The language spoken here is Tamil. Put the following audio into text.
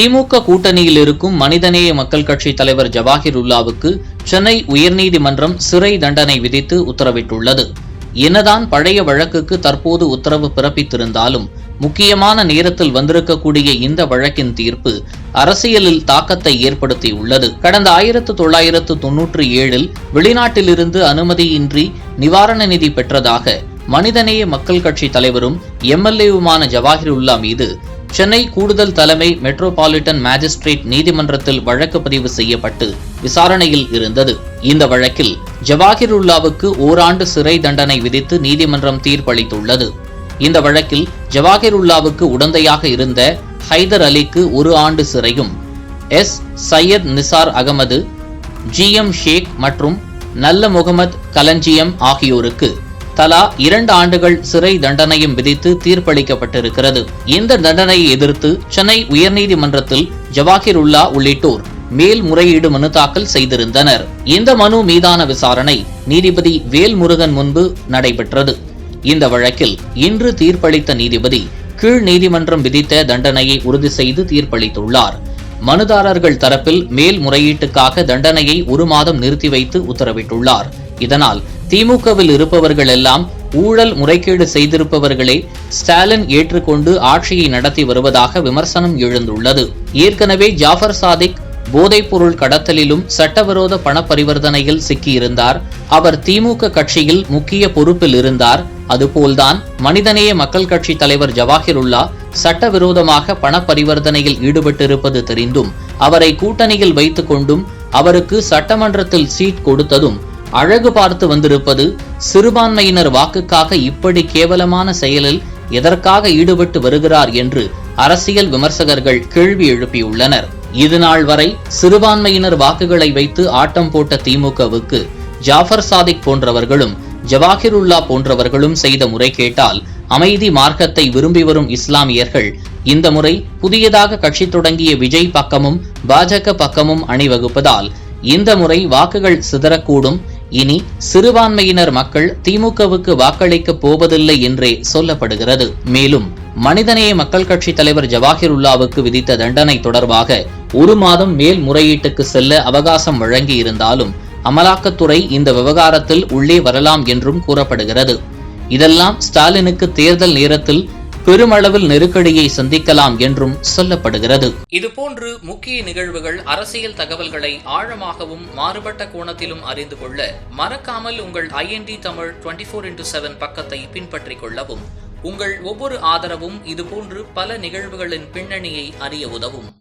திமுக கூட்டணியில் இருக்கும் மனிதநேய மக்கள் கட்சி தலைவர் ஜவாஹிர் உல்லாவுக்கு சென்னை உயர்நீதிமன்றம் சிறை தண்டனை விதித்து உத்தரவிட்டுள்ளது. என்னதான் பழைய வழக்குக்கு தற்போது உத்தரவு பிறப்பித்திருந்தாலும் முக்கியமான நேரத்தில் வந்திருக்கக்கூடிய இந்த வழக்கின் தீர்ப்பு அரசியலில் தாக்கத்தை ஏற்படுத்தியுள்ளது. கடந்த ஆயிரத்து தொள்ளாயிரத்து தொன்னூற்றி ஏழில் வெளிநாட்டிலிருந்து அனுமதியின்றி நிவாரண நிதி பெற்றதாக மனிதநேய மக்கள் கட்சி தலைவரும் எம்எல்ஏவுமான ஜவாஹிருல்லா மீது சென்னை கூடுதல் தலைமை மெட்ரோபாலிட்டன் மேஜிஸ்ட்ரேட் நீதிமன்றத்தில் வழக்கு பதிவு செய்யப்பட்டு விசாரணையில் இருந்தது. இந்த வழக்கில் ஜவாஹிருல்லாவுக்கு ஓராண்டு சிறை தண்டனை விதித்து நீதிமன்றம் தீர்ப்பளித்துள்ளது. இந்த வழக்கில் ஜவாஹிருல்லாவுக்கு உடந்தையாக இருந்த ஹைதர் அலிக்கு ஒரு ஆண்டு சிறையும் S. Syed Nisar Ahmed G. M. Sheikh மற்றும் நல்ல முகமது கலஞ்சியம் ஆகியோருக்கு தலா இரண்டு ஆண்டுகள் சிறை தண்டனையும் விதித்து தீர்ப்பளிக்கப்பட்டிருக்கிறது. இந்த தண்டனையை எதிர்த்து சென்னை உயர்நீதிமன்றத்தில் ஜவாஹிருல்லா உள்ளிட்டோர் மேல்முறையீடு மனு தாக்கல் செய்திருந்தனர். இந்த மனு மீதான விசாரணை நீதிபதி வேல்முருகன் முன்பு நடைபெற்றது. இந்த வழக்கில் இன்று தீர்ப்பளித்த நீதிபதி கீழ் நீதிமன்றம் விதித்த தண்டனையை உறுதி செய்து தீர்ப்பளித்துள்ளார். மனுதாரர்கள் தரப்பில் மேல்முறையீட்டுக்காக தண்டனையை ஒரு மாதம் நிறுத்தி வைத்து உத்தரவிட்டுள்ளார். இதனால் திமுகவில் இருப்பவர்கள் எல்லாம் ஊழல் முறைகேடு செய்திருப்பவர்களே ஸ்டாலின் ஏற்றுக்கொண்டு ஆட்சியை நடத்தி வருவதாக விமர்சனம் எழுந்துள்ளது. ஏற்கனவே ஜாஃபர் சாதிக் போதைப்பொருள் கடத்தலிலும் சட்டவிரோத பண பரிவர்த்தனையில் சிக்கியிருந்தார். அவர் திமுக கட்சியில் முக்கிய பொறுப்பில் இருந்தார். அதுபோல்தான் மனிதநேய மக்கள் கட்சி தலைவர் ஜவாஹிருல்லா சட்டவிரோதமாக பண பரிவர்த்தனையில் ஈடுபட்டிருப்பது தெரிந்தும் அவரை கூட்டணியில் வைத்துக் கொண்டும் அவருக்கு சட்டமன்றத்தில் சீட் கொடுத்ததும் அழகு பார்த்து வந்திருப்பது சிறுபான்மையினர் வாக்குக்காக இப்படி கேவலமான செயலில் எதற்காக ஈடுபட்டு வருகிறார் என்று அரசியல் விமர்சகர்கள் கேள்வி எழுப்பியுள்ளனர். இதுநாள் வரை சிறுபான்மையினர் வாக்குகளை வைத்து ஆட்டம் போட்ட திமுகவுக்கு ஜாஃபர் சாதிக் போன்றவர்களும் ஜவாஹிருல்லா போன்றவர்களும் செய்த முறை கேட்டால் அமைதி மார்க்கத்தை விரும்பி வரும் இஸ்லாமியர்கள் இந்த முறை புதியதாக கட்சி தொடங்கிய விஜய் பக்கமும் பாஜக பக்கமும் அணிவகுப்பதால் இந்த முறை வாக்குகள் சிதறக்கூடும் இனி சிறுபான்மையினர் மக்கள் திமுகவுக்கு வாக்களிக்கப் போவதில்லை என்றே சொல்லப்படுகிறது. மேலும் மனிதநேய மக்கள் கட்சி தலைவர் ஜவாஹிருல்லாவுக்கு விதித்த தண்டனை தொடர்பாக ஒரு மாதம் மேல்முறையீட்டுக்கு செல்ல அவகாசம் வழங்கி இருந்தாலும் அமலாக்கத்துறை இந்த விவகாரத்தில் உள்ளே வரலாம் என்றும் கூறப்படுகிறது. இதெல்லாம் ஸ்டாலினுக்கு தேர்தல் நேரத்தில் பெருமளவில் நெருக்கடியை சந்திக்கலாம் என்றும் சொல்லப்படுகிறது. இதுபோன்று முக்கிய நிகழ்வுகள் அரசியல் தகவல்களை ஆழமாகவும் மாறுபட்ட கோணத்திலும் அறிந்து கொள்ள மறக்காமல் உங்கள் IND Tamil twenty four into seven பக்கத்தை பின்பற்றிக் கொள்ளவும். உங்கள் ஒவ்வொரு ஆதரவும் இதுபோன்று பல நிகழ்வுகளின் பின்னணியை அறிய உதவும்.